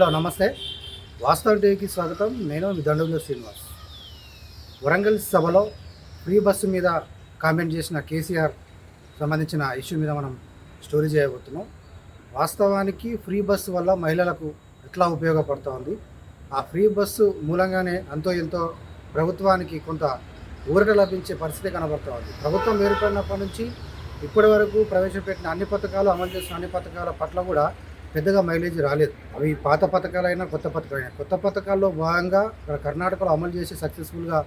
Hello నమస్తే. వాస్తవ టీవీకి స్వాగతం. నేను మీ దండుగుల శ్రీనివాస్. వరంగల్ సభలో ఫ్రీ బస్సు మీద కామెంట్ చేసిన కేసీఆర్ సంబంధించిన ఇష్యూ మీద మనం స్టోరీ చేయబోతున్నాం. వాస్తవానికి ఫ్రీ బస్సు వల్ల మహిళలకు ఎట్లా ఉపయోగపడుతోంది ఆ ఫ్రీ బస్సు మూలంగానే అంతో ఎంతో ప్రభుత్వానికి కొంత ఊరట లభించే పరిస్థితి కనబడుతోంది ప్రభుత్వం ఏర్పడినప్పటి నుంచి ఇప్పటి వరకు ప్రవేశపెట్టిన అన్ని పథకాలు అమలు చేసిన అన్ని పథకాల పట్ల కూడా పెద్దగా మైలేజ్ రాలేదు. అవి పాత పథకాలైనా కొత్త పథకాలైనా. కొత్త పథకాల్లో భాగంగా ఇక్కడ కర్ణాటకలో అమలు చేసి సక్సెస్ఫుల్గా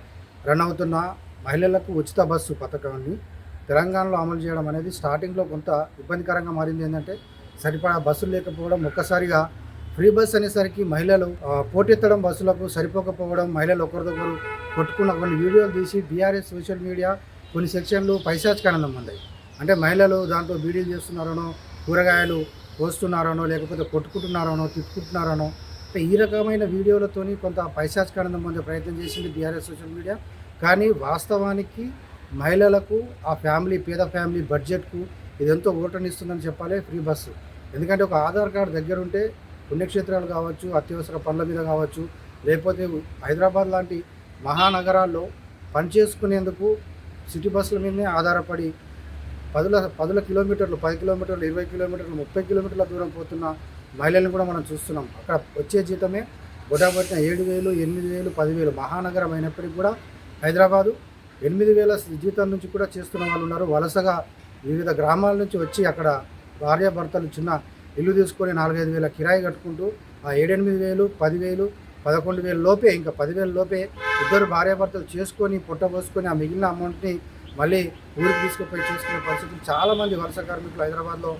రన్ అవుతున్న మహిళలకు ఉచిత బస్సు పథకాన్ని తెలంగాణలో అమలు చేయడం అనేది స్టార్టింగ్లో కొంత ఇబ్బందికరంగా మారింది ఏంటంటే సరిపడా బస్సులు లేకపోవడం ఒక్కసారిగా ఫ్రీ బస్ అనేసరికి మహిళలు పోటెత్తడం బస్సులకు సరిపోకపోవడం మహిళలు ఒకరిదొకరు కొట్టుకున్న కొన్ని వీడియోలు తీసి బీఆర్ఎస్ సోషల్ మీడియా కొన్ని సెక్షన్లు పైశాచికానందం ఉన్నాయి అంటే మహిళలు దాంట్లో వీడియోలు చేస్తున్నారనో కూరగాయలు కోస్తున్నారనో లేకపోతే కొట్టుకుంటున్నారనో తిట్టుకుంటున్నారనో ఈ రకమైన వీడియోలతోని కొంత పైశాచికానందం పొందే ప్రయత్నం చేసింది బీఆర్ఎస్ సోషల్ మీడియా. కానీ వాస్తవానికి మహిళలకు ఆ ఫ్యామిలీ పేద ఫ్యామిలీ బడ్జెట్కు ఇది ఎంతో చెప్పాలి ఫ్రీ బస్సు. ఎందుకంటే ఒక ఆధార్ కార్డు దగ్గర ఉంటే పుణ్యక్షేత్రాలు కావచ్చు అత్యవసర పనుల మీద కావచ్చు లేకపోతే హైదరాబాద్ లాంటి మహానగరాల్లో పనిచేసుకునేందుకు సిటీ బస్సుల మీదనే ఆధారపడి పదుల పదుల కిలోమీటర్లు పది కిలోమీటర్లు ఇరవై కిలోమీటర్లు ముప్పై కిలోమీటర్ల దూరం పోతున్న మహిళలను కూడా మనం చూస్తున్నాం. అక్కడ వచ్చే జీతమే బొటాబట్టిన ఏడు వేలు ఎనిమిది వేలు పదివేలు మహానగరం అయినప్పటికీ కూడా హైదరాబాదు ఎనిమిది వేల జీతం నుంచి కూడా చేస్తున్న వాళ్ళు ఉన్నారు. వలసగా వివిధ గ్రామాల నుంచి వచ్చి అక్కడ భార్యాభర్తలు చిన్న ఇల్లు తీసుకొని నాలుగైదు వేల కిరాయి కట్టుకుంటూ ఆ ఏడెనిమిది వేలు పదివేలు పదకొండు వేల లోపే ఇంకా పదివేల లోపే ఇద్దరు భార్యాభర్తలు చేసుకొని పొట్ట పోసుకొని ఆ మిగిలిన అమౌంట్ని మళ్ళీ ఊరికి తీసుకుపోయి చూసుకునే పరిస్థితులు చాలామంది వలస కార్మికులు హైదరాబాద్లో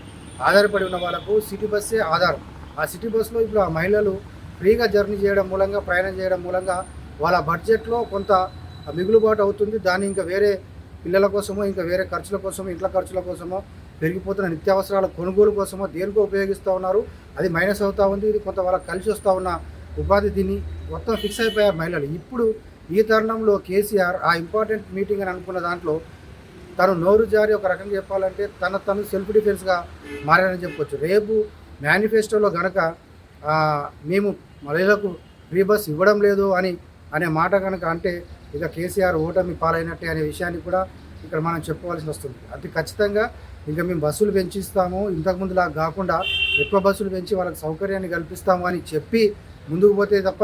ఆధారపడి ఉన్న వాళ్ళకు సిటీ బస్సే ఆధారం. ఆ సిటీ బస్సులో ఇప్పుడు ఆ మహిళలు ఫ్రీగా జర్నీ చేయడం మూలంగా ప్రయాణం చేయడం మూలంగా వాళ్ళ బడ్జెట్లో కొంత మిగులుబాటు అవుతుంది. దాన్ని ఇంకా వేరే పిల్లల కోసమో ఇంకా వేరే ఖర్చుల కోసమో ఇంట్ల ఖర్చుల కోసమో పెరిగిపోతున్న నిత్యావసరాల కొనుగోలు కోసమో దేనికో ఉపయోగిస్తూ ఉన్నారు. అది మైనస్ అవుతూ ఉంది. ఇది కొంత వాళ్ళకి కలిసి వస్తూ ఉన్న ఉపాధి దీన్ని మొత్తం ఫిక్స్ అయిపోయారు మహిళలు. ఇప్పుడు ఈ తరుణంలో కేసీఆర్ ఆ ఇంపార్టెంట్ మీటింగ్ అని అనుకున్న దాంట్లో తను నోరు జారి ఒక రకంగా చెప్పాలంటే తన తను సెల్ఫ్ డిఫెన్స్గా మారారని చెప్పుకోవచ్చు. రేపు మేనిఫెస్టోలో గనక మేము మహిళలకు ఫ్రీ బస్ ఇవ్వడం లేదు అని అనే మాట కనుక అంటే ఇక కేసీఆర్ ఓటమి పాలైనట్టే అనే విషయాన్ని కూడా ఇక్కడ మనం చెప్పుకోవాల్సి వస్తుంది. అది ఖచ్చితంగా ఇంకా మేము బస్సులు పెంచిస్తాము. ఇంతకుముందులా కాకుండా ఎక్కువ బస్సులు పెంచి వాళ్ళకి సౌకర్యాన్ని కల్పిస్తాము అని చెప్పి ముందుకు పోతే తప్ప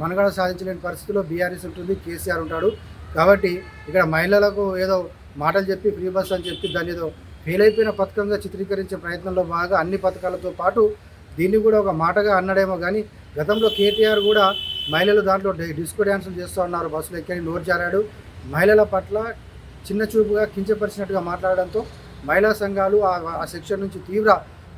మనగడ సాధించలేని పరిస్థితిలో బీఆర్ఎస్ ఉంటుంది కేసీఆర్ ఉంటాడు. కాబట్టి ఇక్కడ మహిళలకు ఏదో మాటలు చెప్పి ఫ్రీ బస్ అని చెప్పి దాన్ని ఏదో ఫెయిల్ అయిపోయిన పథకంగా చిత్రీకరించే ప్రయత్నంలో బాగా అన్ని పథకాలతో పాటు దీన్ని కూడా ఒక మాటగా అన్నాడేమో కానీ గతంలో కేటీఆర్ కూడా మహిళలు దాంట్లో డిస్కో డ్యాన్సులు చేస్తూ ఉన్నారు. బస్సులు ఎక్కని నోరు జారాడు. మహిళల పట్ల చిన్న చూపుగా కించపరిచినట్టుగా మాట్లాడడంతో మహిళా సంఘాలు ఆ ఆ సెక్షన్ నుంచి తీవ్ర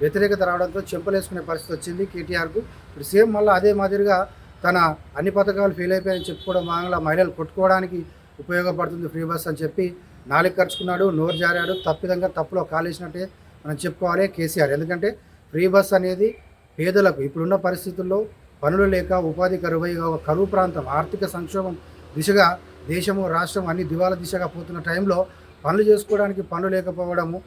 వ్యతిరేకత రావడంతో చెంపలేసుకునే పరిస్థితి వచ్చింది కేటీఆర్కు. ఇప్పుడు సేమ్ మళ్ళీ అదే మాదిరిగా తన అన్ని పథకాలు ఫెయిల్ అయిపోయాయని చెప్పుకోవడం భాగంగా మహిళలు కొట్టుకోవడానికి ఉపయోగపడుతుంది ఫ్రీ బస్ అని చెప్పి నాలుగు ఖర్చుకున్నాడు నోరు జారాడు తప్పిదంగా తప్పులో కాలేసినట్టే మనం చెప్పుకోవాలి కేసీఆర్. ఎందుకంటే ఫ్రీ బస్ అనేది పేదలకు ఇప్పుడున్న పరిస్థితుల్లో పనులు లేక ఉపాధి కరువై ఒక కరువు ప్రాంతం ఆర్థిక సంక్షోభం దిశగా దేశము రాష్ట్రం అన్ని దివాల దిశగా పోతున్న టైంలో పనులు చేసుకోవడానికి పనులు లేకపోవడము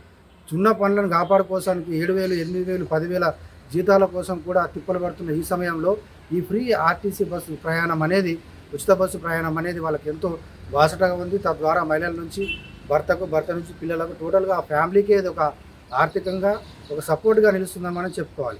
చిన్న పనులను కాపాడుకోవడానికి ఏడు వేలు ఎనిమిది వేలు పదివేల జీతాల కోసం కూడా తిప్పలు పడుతున్న ఈ సమయంలో ఈ ఫ్రీ ఆర్టీసీ బస్సు ప్రయాణం అనేది ఉచిత బస్సు ప్రయాణం అనేది వాళ్ళకి ఎంతో బాసటగా ఉంది. తద్వారా మహిళల నుంచి భర్తకు భర్త నుంచి పిల్లలకు టోటల్గా ఆ ఫ్యామిలీకి ఇది ఒక ఆర్థికంగా ఒక సపోర్ట్గా నిలుస్తుందని మనం చెప్పుకోవాలి.